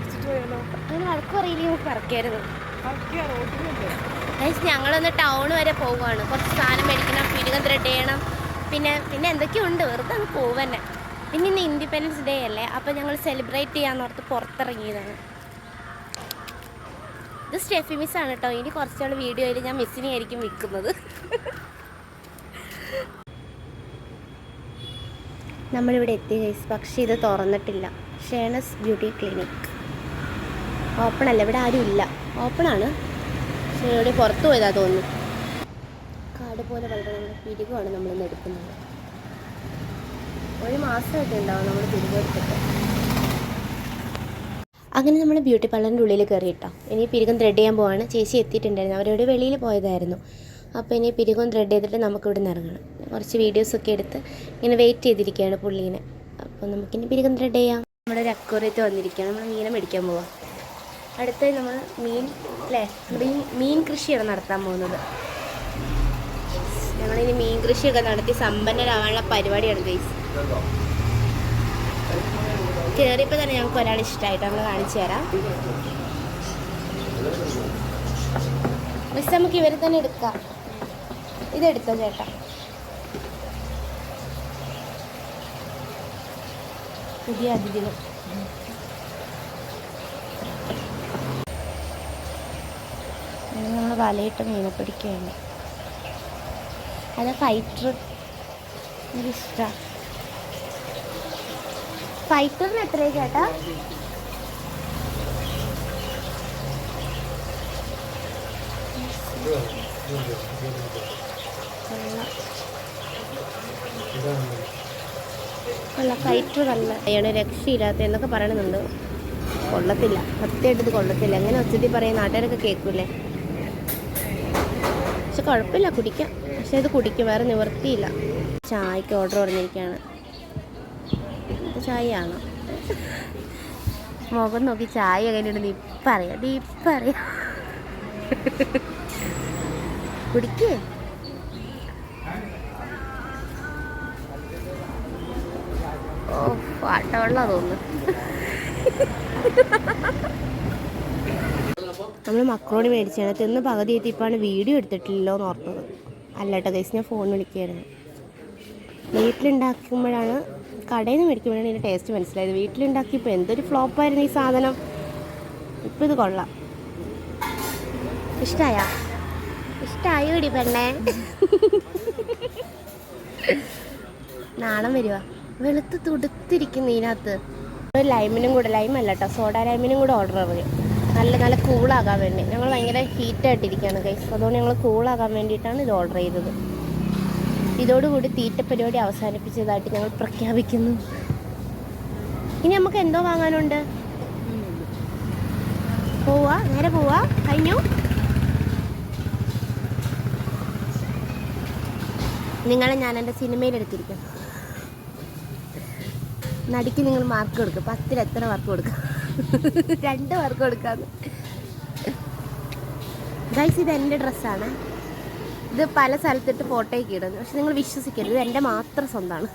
പറിച്ചിട്ട് പോയാലോ അങ്ങനെ വഴക്ക് പറക്കരുത് ഞങ്ങളൊന്ന് ടൗൺ വരെ പോവുകയാണ്. കുറച്ച് സാധനം മേടിക്കണം പിടികം ത്രെഡ് ചെയ്യണം. പിന്നെ പിന്നെ എന്തൊക്കെയുണ്ട്? വെറുതെ അങ്ങ് പോവന്നെ. പിന്നെ ഇന്ന് ഇൻഡിപെൻഡൻസ് ഡേ അല്ലേ? അപ്പോൾ ഞങ്ങൾ സെലിബ്രേറ്റ് ചെയ്യാന്നോർത്ത് പുറത്തിറങ്ങിയതാണ്. ഇത് സ്റ്റെഫി മിസ്സാണ് കേട്ടോ ഇനി കുറച്ചുള്ള വീഡിയോയിൽ ഞാൻ മിസ്സിനെ ആയിരിക്കും വിൽക്കുന്നത്. നമ്മളിവിടെ എത്തി ഗൈസ് പക്ഷേ ഇത് തുറന്നിട്ടില്ല. ഷേണസ് ബ്യൂട്ടി ക്ലിനിക് ഓപ്പൺ അല്ല ഇവിടെ ആരും ഇല്ല. ഓപ്പണാണ്. പക്ഷേ ഇവിടെ പുറത്തു പോയതാ തോന്നുന്നു. കാട് പോലെ വളരെ നമ്മുടെ പിരിവാണ് നമ്മളിന്ന് എടുക്കുന്നത്. ഒരു മാസമായിട്ട് ഉണ്ടാവും നമ്മൾ പിരിവ് എടുത്തിട്ട്. അങ്ങനെ നമ്മൾ ബ്യൂട്ടി പാർലറിന്റെ ഉള്ളിൽ കയറി കേട്ടോ ഇനി പിരികം ത്രെഡ് ചെയ്യാൻ പോവാണ്. ചേച്ചി എത്തിയിട്ടുണ്ടായിരുന്നു. അവരോട് വെളിയിൽ പോയതായിരുന്നു. അപ്പോൾ ഇനി പിരികം ത്രെഡ് ചെയ്തിട്ട് നമുക്ക് ഇവിടെ നിന്ന് ഇറങ്ങണം. കുറച്ച് വീഡിയോസൊക്കെ എടുത്ത് ഇങ്ങനെ വെയിറ്റ് ചെയ്തിരിക്കുകയാണ് പുള്ളീനെ. അപ്പോൾ നമുക്കിനി പിരികം ത്രെഡ് ചെയ്യാം. നമ്മുടെ ഒരു അക്വറിയത്ത് വന്നിരിക്കുകയാണ്. നമ്മൾ മീനെ മേടിക്കാൻ പോവാം. അടുത്തായി നമ്മൾ മീൻ അല്ലേ? മീൻ മീൻ കൃഷിയാണ് നടത്താൻ പോകുന്നത്. ഞങ്ങളിനി മീൻ കൃഷിയൊക്കെ നടത്തി സമ്പന്നരാവാനുള്ള പരിപാടിയാണ് ഗൈസ് കയറിയപ്പോൾ തന്നെ ഞങ്ങൾക്ക് ഒരാൾ ഇഷ്ടമായിട്ട് നമ്മൾ കാണിച്ചു തരാം. മിസ് നമുക്ക് ഇവരെ തന്നെ എടുക്കാം. ഇതെടുത്തോ ചേട്ടാ? പുതിയ അതിഥികൾ നമ്മൾ വലയിട്ട് മീനെ പിടിക്കുകയാണ്. അത് ഫൈറ്റർ എനിക്കിഷ്ടമാണ് ഫൈറ്ററിന് എത്രയാണ് ചേട്ടാ? അല്ല ഫൈറ്റർ നല്ല അയാണ് രക്ഷയില്ലാത്ത എന്നൊക്കെ പറയണമെന്നുണ്ട് കൊള്ളത്തില്ല. സത്യമായിട്ട് ഇത് കൊള്ളത്തില്ല. എങ്ങനെ ഒച്ചത്തിൽ പറയും നാട്ടുകാരൊക്കെ കേൾക്കൂലേ പക്ഷെ കുഴപ്പമില്ല കുടിക്കാം. പക്ഷെ ഇത് കുടിക്കും വേറെ നിവർത്തിയില്ല ചായക്ക് ഓർഡർ പറഞ്ഞിരിക്കുകയാണ് ചായയാണോ? മുഖം നോക്കി ചായ എങ്ങനെയുണ്ട് നീ പറയാ നീ കുടിക്കേ? ഓ പാട്ടവെള്ള തോന്നുന്നു. നമ്മൾ മക്രോണി മേടിച്ചാണ്. തിന്ന് പകുതി എത്തിയപ്പോഴാണ് വീഡിയോ എടുത്തിട്ടില്ലല്ലോ എന്ന് ഓർത്തത്. അല്ല ഗൈസ് ഞാൻ ഫോൺ വിളിക്കുകയായിരുന്നു. വീട്ടിലുണ്ടാക്കുമ്പോഴാണ് കടയിൽ നിന്ന് മേടിക്കുമ്പോഴാണ് ഇതിന്റെ ടേസ്റ്റ് മനസ്സിലായത്. വീട്ടിലുണ്ടാക്കിയപ്പോൾ എന്തൊരു ഫ്ലോപ്പായിരുന്നു ഈ സാധനം. ഇപ്പം ഇത് കൊള്ളാം. ഇഷ്ടമായോ ഇഷ്ടമായോ ഇടി പെണ്ണേ. നാണം വരുക വെളുത്ത് തുടുത്തിരിക്കുന്നു ഇതിനകത്ത്. ലൈമിനും കൂടെ ലൈമല്ല കേട്ടോ സോഡ ലൈമിനും കൂടെ ഓർഡർ ചെയ്തു നല്ല നല്ല കൂളാകാൻ വേണ്ടി. ഞങ്ങൾ ഭയങ്കര ഹീറ്റായിട്ടിരിക്കുകയാണ് കൈസ് അതുകൊണ്ട് ഞങ്ങൾ കൂളാകാൻ വേണ്ടിയിട്ടാണ് ഇത് ഓർഡർ ചെയ്തത്. ഇതോടുകൂടി തീറ്റ പരിപാടി അവസാനിപ്പിച്ചതായിട്ട് ഞങ്ങൾ പ്രഖ്യാപിക്കുന്നു. ഇനി നമുക്ക് എന്തോ വാങ്ങാനുണ്ട്? പോവാ നേരെ പോവാ. കഴിഞ്ഞു? നിങ്ങളെ ഞാൻ എന്റെ സിനിമയിലെടുത്തിരിക്കും നടിക്ക് നിങ്ങൾ മാർക്ക് കൊടുക്കും. പത്തിൽ എത്ര മാർക്ക് കൊടുക്കും? രണ്ട് പേർക്ക് കൊടുക്കാന്ന്. ഗൈസ് ഇത് എന്റെ ഡ്രസ്സാണ് ഇത് പല സ്ഥലത്തിട്ട് ഫോട്ടോയ്ക്ക് ഇടുന്നു പക്ഷെ നിങ്ങൾ വിശ്വസിക്കരുത് ഇത് എന്റെ മാത്രം സ്വന്തമാണ്